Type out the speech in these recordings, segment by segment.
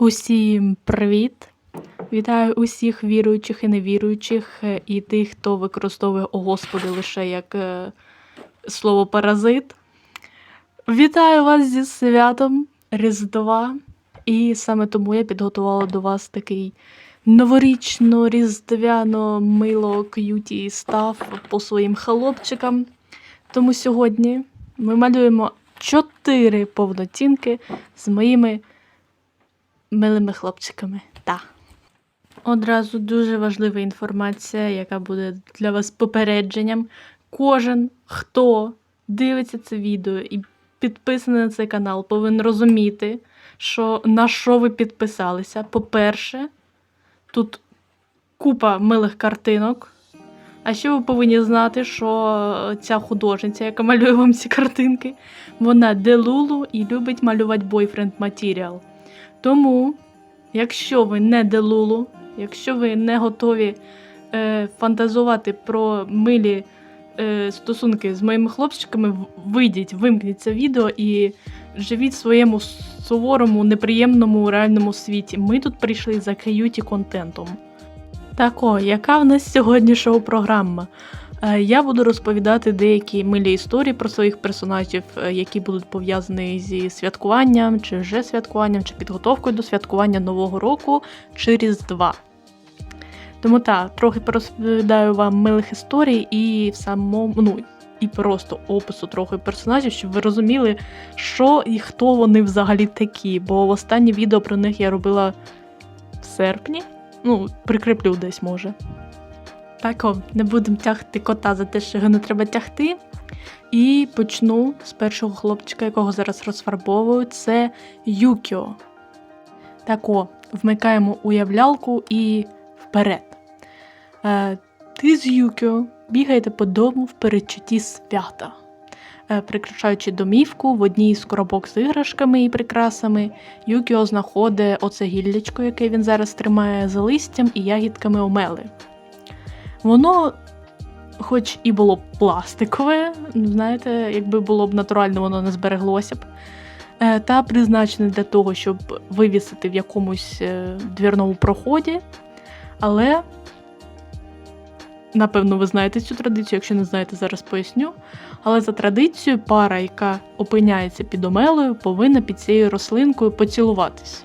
Усім привіт! Вітаю усіх віруючих і невіруючих, е, і тих, хто використовує «О Господи лише як е, слово паразит. Вітаю вас зі святом Різдва. І саме тому я підготувала до вас такий новорічно-різдвяно мило к'юті став по своїм хлопчикам. Тому сьогодні ми малюємо чотири повнотінки з моїми милими хлопчиками. Та. Одразу дуже важлива інформація, яка буде для вас попередженням. Кожен, хто дивиться це відео і підписаний на цей канал, повинен розуміти, що на що ви підписалися. По-перше, тут купа милих картинок. А ще ви повинні знати, що ця художниця, яка малює вам ці картинки, вона делулу і любить малювати бойфренд матеріал. Тому, якщо ви не делулу, якщо ви не готові е, фантазувати про милі е, стосунки з моїми хлопчиками, вийдіть, вимкніть це відео і живіть в своєму суворому, неприємному реальному світі. Ми тут прийшли за каюті контентом. Так о, яка в нас сьогодні шоу-програма? Е, Я буду розповідати деякі милі історії про своїх персонажів, е, які будуть пов'язані зі святкуванням, чи вже святкуванням, чи підготовкою до святкування Нового року чи Різдва. Тому так, трохи порозповідаю вам милих історій і в самому, ну, і просто опису трохи персонажів, щоб ви розуміли, що і хто вони взагалі такі. Бо в останнє відео про них я робила в серпні. Ну, прикріплю десь може. Так, не будемо тягти кота за те, що його не треба тягти. І почну з першого хлопчика, якого зараз розфарбовую, це Юкіо. Так о, вмикаємо уявлялку і вперед. Е, ти з Юкіо бігаєте по дому в передчутті свята. Е, прикрашаючи домівку в одній з коробок з іграшками і прикрасами, Юкіо знаходить оце гіллячко, яке він зараз тримає за листям і ягідками омели. Воно, хоч і було б пластикове, ну, знаєте, якби було б натуральне, воно не збереглося б. е, Та призначене для того, щоб вивісити в якомусь е, двірному проході. Але, напевно, ви знаєте цю традицію, якщо не знаєте, зараз поясню. Але за традицією, пара, яка опиняється під омелою, повинна під цією рослинкою поцілуватись.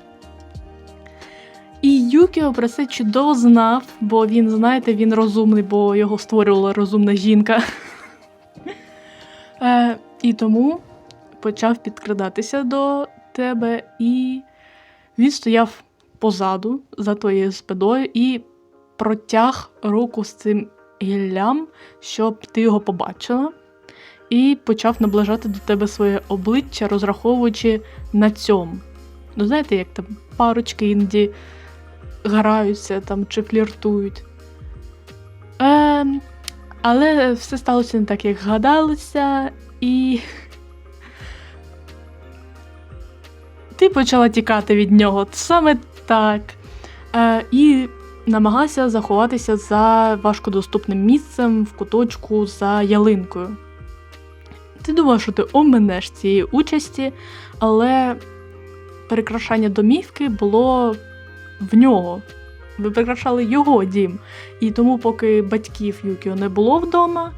І Юкіо про це чудово знав, бо він, знаєте, він розумний, бо його створювала розумна жінка. Е, і тому почав підкрадатися до тебе, і він стояв позаду за твоєю спиною і протяг руку з цим гіллям, щоб ти його побачила, і почав наближати до тебе своє обличчя, розраховуючи на цьому. Ну, знаєте, як там парочки іноді граються там чи фліртують. Е, але все сталося не так, як гадалося, і. Ти почала тікати від нього саме так. Е, і намагалася заховатися за важкодоступним місцем в куточку за ялинкою. Ти думав, що ти оминеш цієї участі, але перекрашання домівки було в нього. Ви прикрашали його дім. І тому, поки батьків Юкіо не було вдома,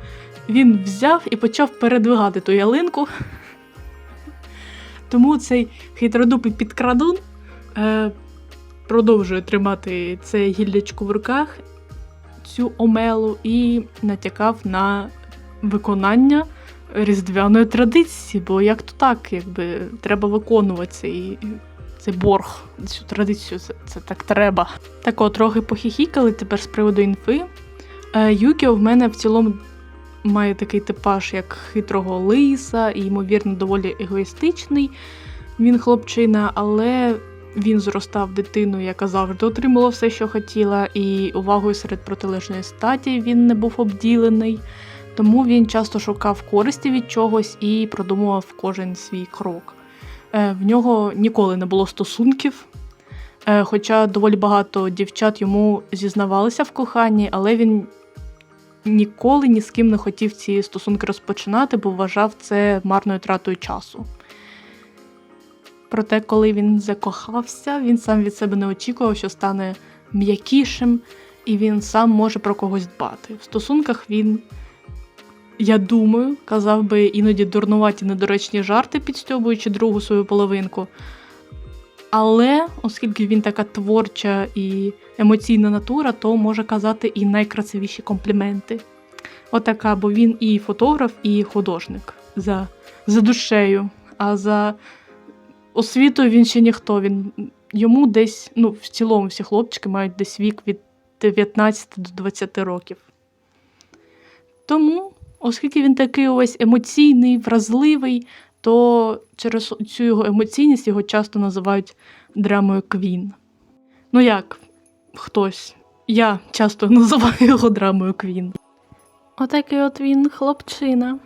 він взяв і почав передвигати ту ялинку. Тому цей хитродупий підкрадун е, продовжує тримати це гіллячко в руках, цю омелу, і натякав на виконання різдвяної традиції. Бо як то так, якби треба виконувати цей, цей борг, цю традицію, це, це так треба. Так от, трохи похіхікали тепер з приводу інфи. Е, Юкіо в мене в цілому має такий типаж, як хитрого лиса, і, ймовірно, доволі егоїстичний. Він хлопчина, але він зростав дитиною, яка завжди отримала все, що хотіла, і увагою серед протилежної статі він не був обділений. Тому він часто шукав користі від чогось і продумував кожен свій крок. Е, В нього ніколи не було стосунків, е, хоча доволі багато дівчат йому зізнавалися в коханні, але він ніколи ні з ким не хотів ці стосунки розпочинати, бо вважав це марною тратою часу. Проте, коли він закохався, він сам від себе не очікував, що стане м'якішим, і він сам може про когось дбати. В стосунках він, я думаю, казав би іноді дурнуваті недоречні жарти, підстьобуючи другу свою половинку. Але оскільки він така творча і емоційна натура, то може казати і найкрасивіші компліменти. Отака, бо він і фотограф, і художник за, за душею. А за освітою він ще ніхто. Він, йому десь, ну, в цілому всі хлопчики мають десь вік від 19 до 20 років. Тому, оскільки він такий ось емоційний, вразливий, то через цю його емоційність його часто називають драмою Квін. Ну як, хтось. Я часто називаю його драмою Квін. Отакий от він, хлопчина.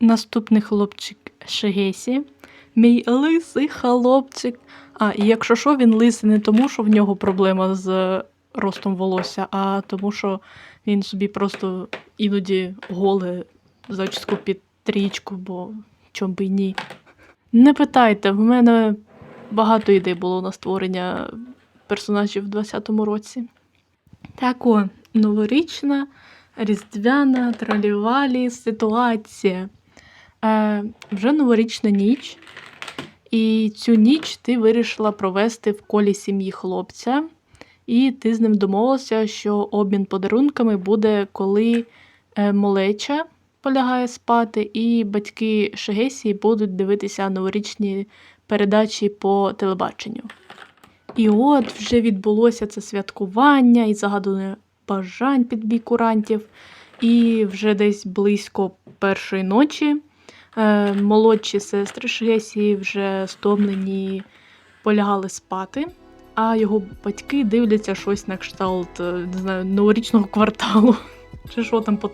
Наступний хлопчик Шегесі. Мій лисий хлопчик. А, і якщо що, він лисий не тому, що в нього проблема з ростом волосся, а тому, що він собі просто іноді голе зачіску під трічку, бо чом би ні. Не питайте, в мене багато ідей було на створення персонажів в 20-му році. Так о, новорічна, різдвяна, тролівалі ситуація. Е, вже новорічна ніч, і цю ніч ти вирішила провести в колі сім'ї хлопця, і ти з ним домовилася, що обмін подарунками буде, коли е, малеча полягає спати, і батьки Шегесії будуть дивитися новорічні передачі по телебаченню. І от вже відбулося це святкування і загадування бажань під бій курантів. І вже десь близько першої ночі молодші сестри Шгесії вже стомлені полягали спати, а його батьки дивляться щось на кшталт е, не знаю, новорічного кварталу. Чи що там по,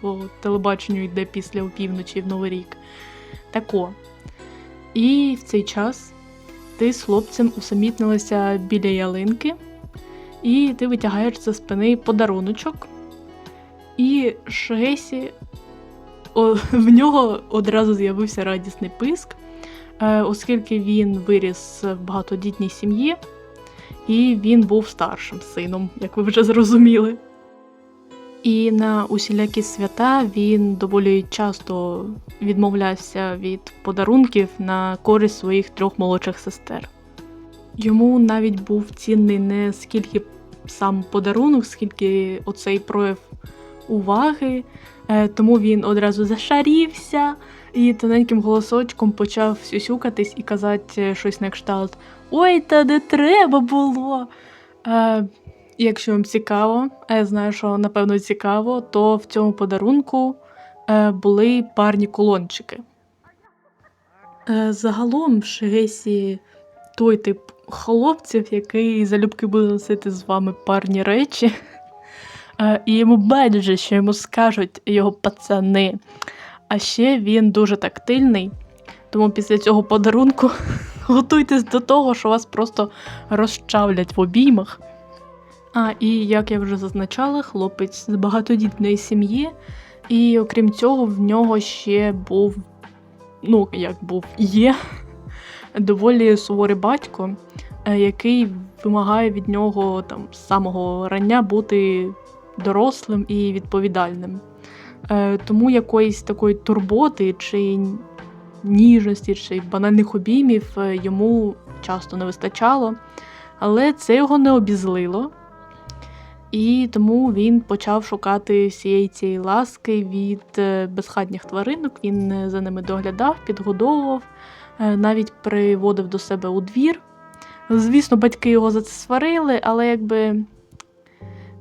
по телебаченню йде після опівночі в Новий рік. Тако. І в цей час ти з хлопцем усамітнилася біля ялинки, і ти витягаєш за спини подаруночок. І Шесі, о, в нього одразу з'явився радісний писк, е, оскільки він виріс в багатодітній сім'ї, і він був старшим сином, як ви вже зрозуміли. І на усілякі свята він доволі часто відмовлявся від подарунків на користь своїх трьох молодших сестер. Йому навіть був цінний не скільки сам подарунок, скільки оцей прояв уваги, тому він одразу зашарівся і тоненьким голосочком почав сюсюкатись і казати щось на кшталт Ой, та не треба було. Е, Якщо вам цікаво, а я знаю, що напевно цікаво, то в цьому подарунку е, були парні колончики. Е, загалом в Шегесі той тип хлопців, який залюбки буде носити з вами парні речі. Е, і йому байдуже, що йому скажуть його пацани. А ще він дуже тактильний, тому після цього подарунку готуйтесь до того, що вас просто розчавлять в обіймах. А, і як я вже зазначала, хлопець з багатодітної сім'ї, і окрім цього, в нього ще був, ну, як був, є доволі суворий батько, е, який вимагає від нього там з самого рання бути дорослим і відповідальним. Е, Тому якоїсь такої турботи чи ніжності, чи банальних обіймів е, йому часто не вистачало, але це його не обізлило. І тому він почав шукати всієї цієї ласки від е, безхатніх тваринок. Він за ними доглядав, підгодовував, навіть приводив до себе у двір. Звісно, батьки його за це сварили, але якби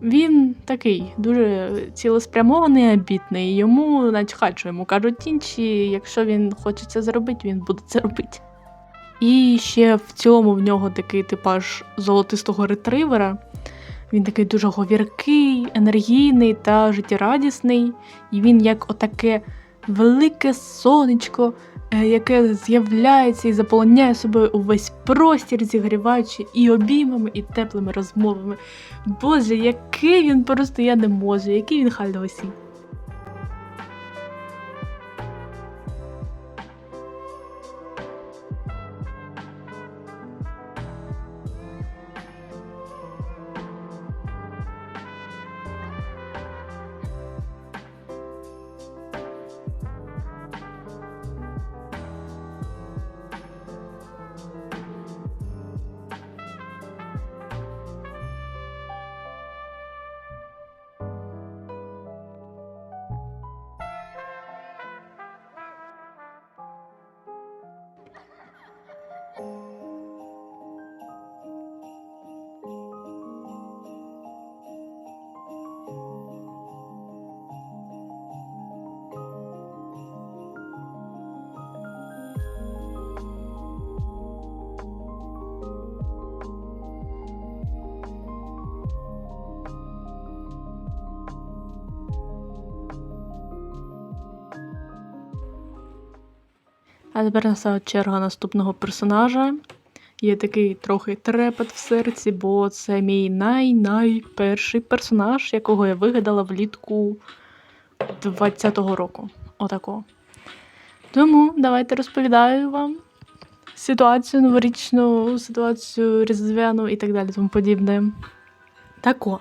він такий дуже цілеспрямований, амбітний. Йому начхать, що йому кажуть інші, якщо він хоче це зробити, він буде це робити. І ще в цілому в нього такий типаж золотистого ретривера. Він такий дуже говіркий, енергійний та життєрадісний. І він як отаке велике сонечко, яке з'являється і заполоняє собою увесь простір, зігріваючи і обіймами, і теплими розмовами. Боже, який він просто я не можу, який він хальдосій. А тепер настала черга наступного персонажа. Є такий трохи трепет в серці, бо це мій най-найперший персонаж, якого я вигадала влітку 20-го року. Отако. Тому давайте розповідаю вам ситуацію новорічну, ситуацію різдвяну і так далі, тому подібне. Тако.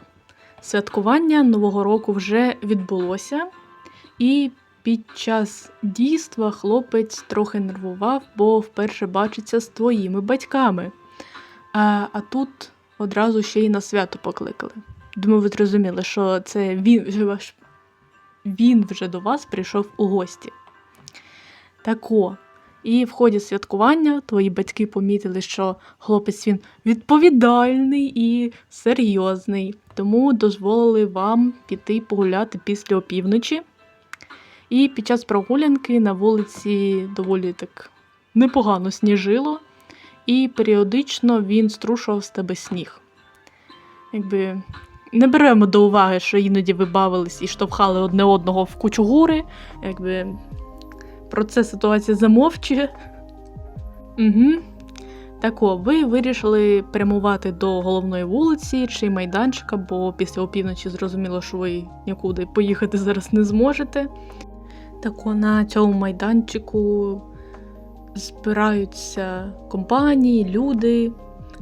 Святкування Нового року вже відбулося, і під час дійства хлопець трохи нервував, бо вперше бачиться з твоїми батьками. А, а тут одразу ще й на свято покликали. Думаю, ви зрозуміли, що це він вже ваш. Він вже до вас прийшов у гості. Тако. І в ході святкування твої батьки помітили, що хлопець він відповідальний і серйозний, тому дозволили вам піти погуляти після опівночі. І під час прогулянки на вулиці доволі так непогано сніжило, і періодично він струшував з тебе сніг. Якби не беремо до уваги, що іноді ви бавились і штовхали одне одного в кучугури. Якби про це ситуація замовчує. Угу. Так о, ви вирішили прямувати до головної вулиці чи майданчика, бо після опівночі зрозуміло, що ви нікуди поїхати зараз не зможете. Так на цьому майданчику збираються компанії, люди,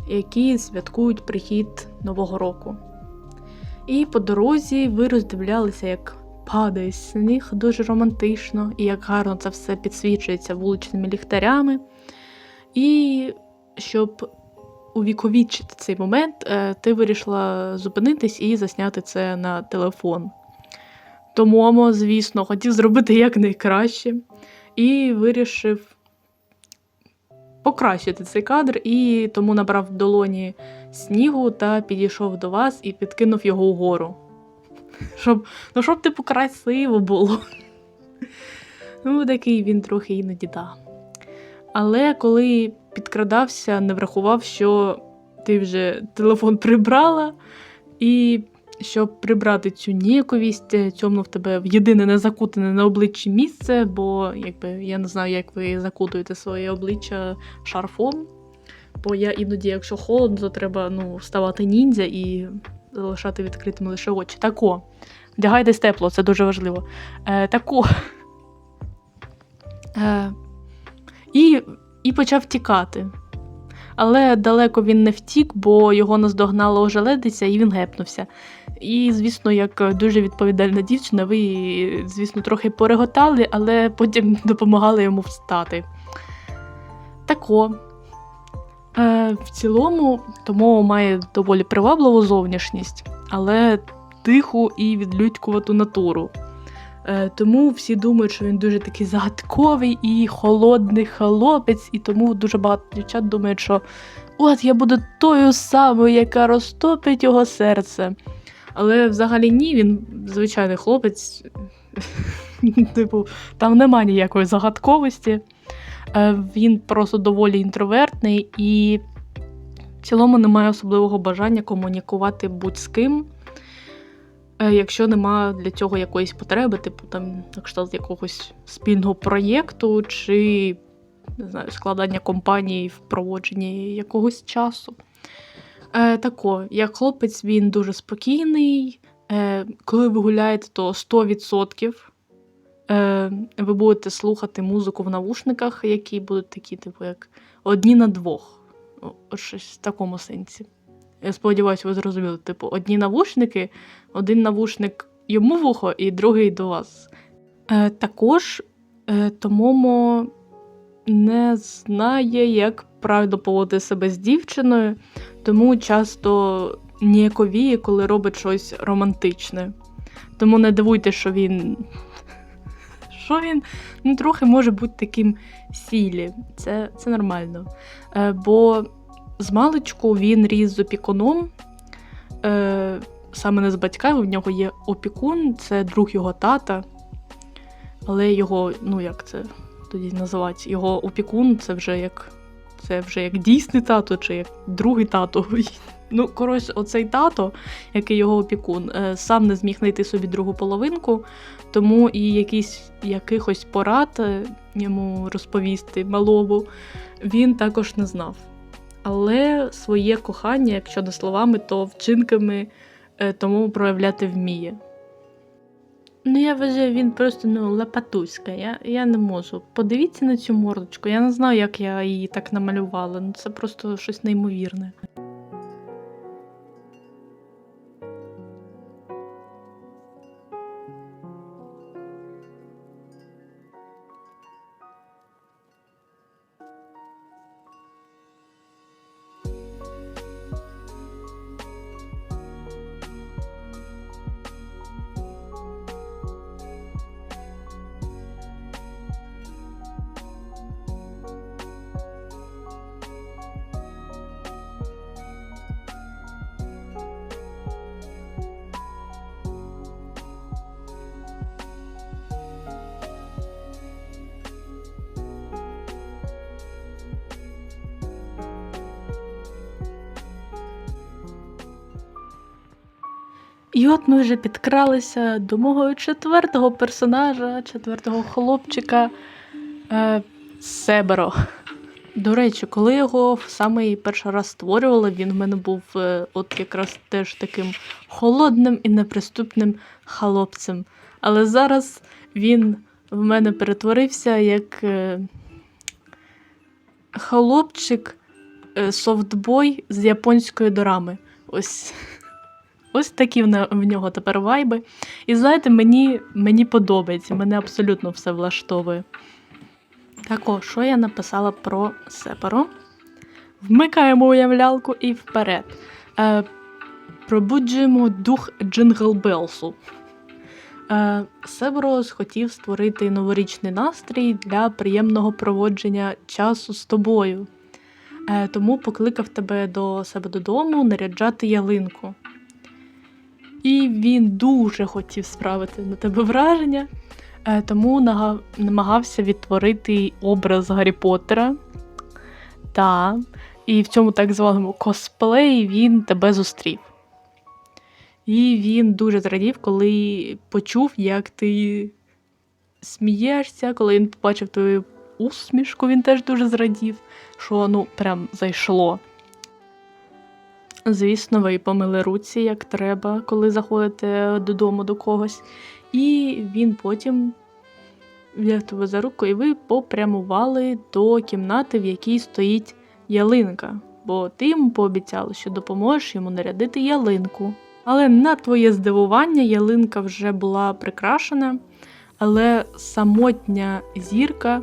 які святкують прихід Нового року. І по дорозі ви роздивлялися, як падає сніг дуже романтично, і як гарно це все підсвічується вуличними ліхтарями. І щоб увіковічити цей момент, е, ти вирішила зупинитись і засняти це на телефон. Тому, Амо, звісно, хотів зробити якнайкраще. І вирішив покращити цей кадр, і тому набрав в долоні снігу та підійшов до вас і підкинув його угору. Щоб, ну, щоб типу красиво було. Ну, такий він трохи іноді да. Але коли підкрадався, не врахував, що ти вже телефон прибрала, і щоб прибрати цю ніяковість, цьомнув тебе в єдине незакутане на обличчі місце, бо якби я не знаю, як ви закутуєте своє обличчя шарфом. Бо я іноді, якщо холодно, то треба ну, ставати ніндзя і залишати відкритими лише очі. Тако. Вдягайтесь тепло, це дуже важливо. Е, тако. Е, і, і почав тікати. Але далеко він не втік, бо його наздогнала ожеледиця і він гепнувся. І, звісно, як дуже відповідальна дівчина, ви, звісно, трохи пореготали, але потім допомагали йому встати. Тако. Е, в цілому, тому має доволі привабливу зовнішність, але тиху і відлюдькувату натуру. Е, тому всі думають, що він дуже такий загадковий і холодний хлопець, і тому дуже багато дівчат думають, що от я буду тою самою, яка розтопить його серце. Але взагалі ні, він звичайний хлопець. Типу, там нема ніякої загадковості. Е, Він просто доволі інтровертний і в цілому не має особливого бажання комунікувати будь з ким, е, якщо немає для цього якоїсь потреби, типу там на кшталт якогось спільного проєкту чи не знаю, складання компанії в проводженні якогось часу. Е, тако, як хлопець, він дуже спокійний. Е, коли ви гуляєте, то 100% е, ви будете слухати музику в навушниках, які будуть такі, типу, як одні на двох. Щось в такому сенсі. Я сподіваюся, ви зрозуміли. Типу, одні навушники, один навушник йому в і другий до вас. Е, також е, Томомо не знає, як правильно поводити себе з дівчиною, тому часто ніяковіє, коли робить щось романтичне. Тому не дивуйте, що він. Що він ну, трохи може бути таким сілі. Це, це нормально. Е, бо з маличку він ріс з опікуном. Е, саме не з батьками, в нього є опікун, це друг його тата. Але його, ну як це тоді називається, його опікун це вже як це вже як дійсний тато, чи як другий тато. Ну, коротше, оцей тато, який його опікун, е, сам не зміг знайти собі другу половинку, тому і якісь якихось порад е, йому розповісти малому він також не знав. Але своє кохання, якщо не словами, то вчинками е, тому проявляти вміє. Ну, я вважаю, він просто ну, лапатуська. Я, я не можу. Подивіться на цю мордочку. Я не знаю, як я її так намалювала. Ну, це просто щось неймовірне. І от ми вже підкралися до мого четвертого персонажа, четвертого хлопчика е, Себеро. До речі, коли його в самий перший раз створювали, він в мене був е, от якраз теж таким холодним і неприступним хлопцем. Але зараз він в мене перетворився як е, хлопчик е, софтбой з японської дорами. Ось. Ось такі в нього тепер вайби. І знаєте, мені, мені подобається, мене абсолютно все влаштовує. Так, о, що я написала про Сепаро? Вмикаємо уявлялку і вперед. Е, пробуджуємо дух Джингл Белсу. Е, Себаро хотів створити новорічний настрій для приємного проводження часу з тобою. Е, тому покликав тебе до себе додому наряджати ялинку. І він дуже хотів справити на тебе враження, е, тому намагався відтворити образ Гаррі Поттера. Та, і в цьому так званому косплеї він тебе зустрів. І він дуже зрадів, коли почув, як ти смієшся, коли він побачив твою усмішку, він теж дуже зрадів, що ну прям зайшло. Звісно, ви помили руці, як треба, коли заходите додому до когось. І він потім взяв тебе за руку, і ви попрямували до кімнати, в якій стоїть ялинка. Бо ти йому пообіцяла, що допоможеш йому нарядити ялинку. Але на твоє здивування ялинка вже була прикрашена, але самотня зірка,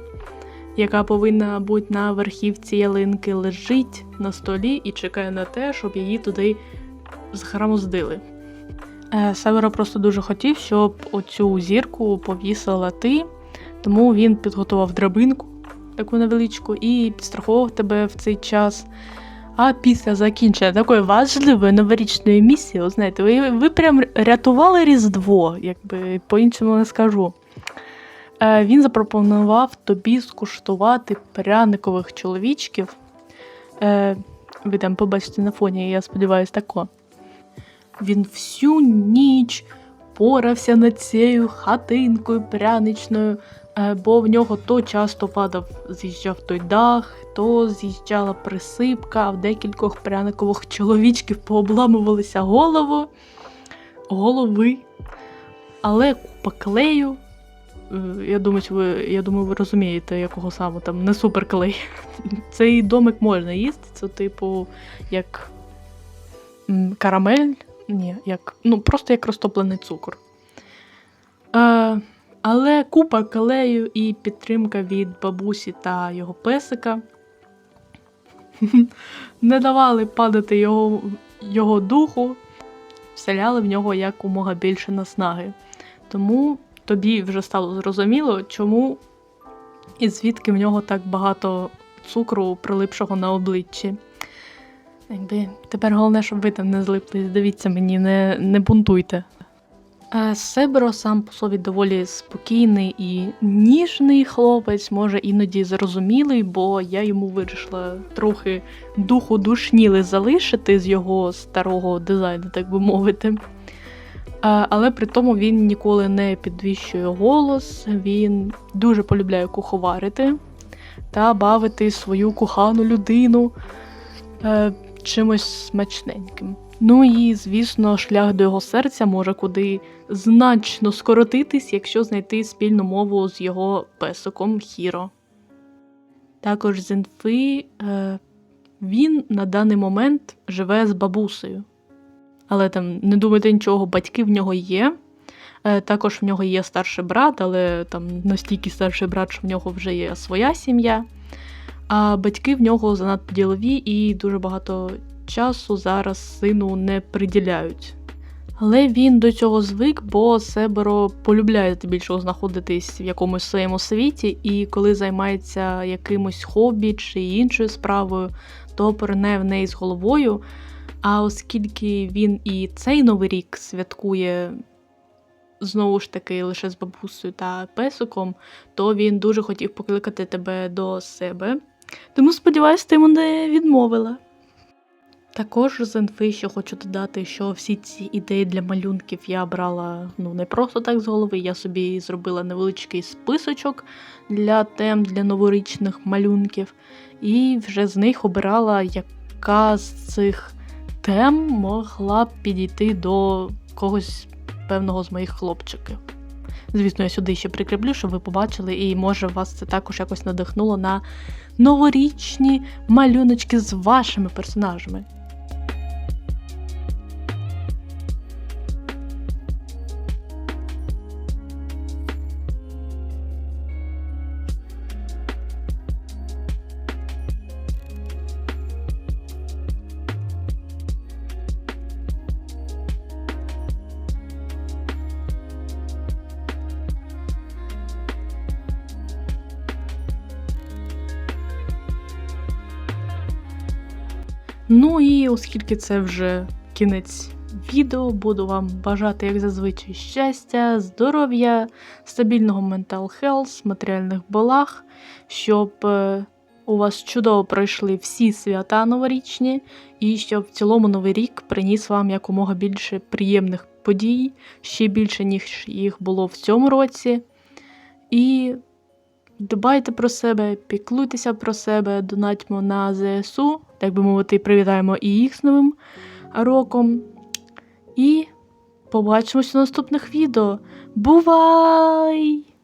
яка повинна бути на верхівці ялинки, лежить на столі і чекає на те, щоб її туди зхрамоздили. Е, Северо просто дуже хотів, щоб оцю зірку повісила ти, тому він підготував драбинку таку невеличку і підстраховував тебе в цей час. А після закінчення такої важливої новорічної місії, знаєте, ви, ви прям рятували Різдво, якби по-іншому не скажу. Е, Він запропонував тобі скуштувати пряникових чоловічків. Е, Ви там побачите на фоні, я сподіваюся, тако. Він всю ніч порався над цією хатинкою пряничною, е, бо в нього то часто падав, з'їжджав той дах, то з'їжджала присипка, а в декількох пряникових чоловічків пообламувалися голову, голови. Але купа клею. Е, Я думаю, ви, я думаю, ви розумієте, якого саме там не суперклей. Цей домик можна їсти, це типу як карамель. Ні, як, ну просто як розтоплений цукор. Е, але купа клею і підтримка від бабусі та його песика не давали падати його, його духу, вселяли в нього якомога більше наснаги. Тому тобі вже стало зрозуміло, чому і звідки в нього так багато цукру, прилипшого на обличчі. Якби тепер головне, щоб ви там не злиплись, дивіться мені, не, не бунтуйте. Е, Себеро сам по собі доволі спокійний і ніжний хлопець, може іноді зрозумілий, бо я йому вирішила трохи духу душніли залишити з його старого дизайну, так би мовити. Але при тому він ніколи не підвищує голос, він дуже полюбляє куховарити та бавити свою кохану людину е, чимось смачненьким. Ну і, звісно, шлях до його серця може куди значно скоротитись, якщо знайти спільну мову з його песиком Хіро. Також з інфи е, він на даний момент живе з бабусею. Але там не думайте нічого, батьки в нього є. Е, також в нього є старший брат, але там настільки старший брат, що в нього вже є своя сім'я. А батьки в нього занадто ділові і дуже багато часу зараз сину не приділяють. Але він до цього звик, бо Себеро полюбляє здебільшого знаходитись в якомусь своєму світі, і коли займається якимось хобі чи іншою справою, то поринає в неї з головою. А оскільки він і цей новий рік святкує знову ж таки лише з бабусею та песиком, то він дуже хотів покликати тебе до себе. Тому сподіваюся, ти йому не відмовила. Також з інфи ще хочу додати, що всі ці ідеї для малюнків я брала ну не просто так з голови. Я собі зробила невеличкий списочок для тем для новорічних малюнків, і вже з них обирала, яка з цих тем могла б підійти до когось певного з моїх хлопчиків. Звісно, я сюди ще прикріплю, щоб ви побачили, і може вас це також якось надихнуло на новорічні малюночки з вашими персонажами. Ну і оскільки це вже кінець відео, буду вам бажати, як зазвичай, щастя, здоров'я, стабільного mental health, матеріальних благ, щоб е, у вас чудово пройшли всі свята новорічні, і щоб в цілому новий рік приніс вам якомога більше приємних подій, ще більше, ніж їх було в цьому році. І дбайте про себе, піклуйтеся про себе, донатьмо на ЗСУ, так би мовити, привітаємо і їх з новим роком. І побачимось у наступних відео. Бувай!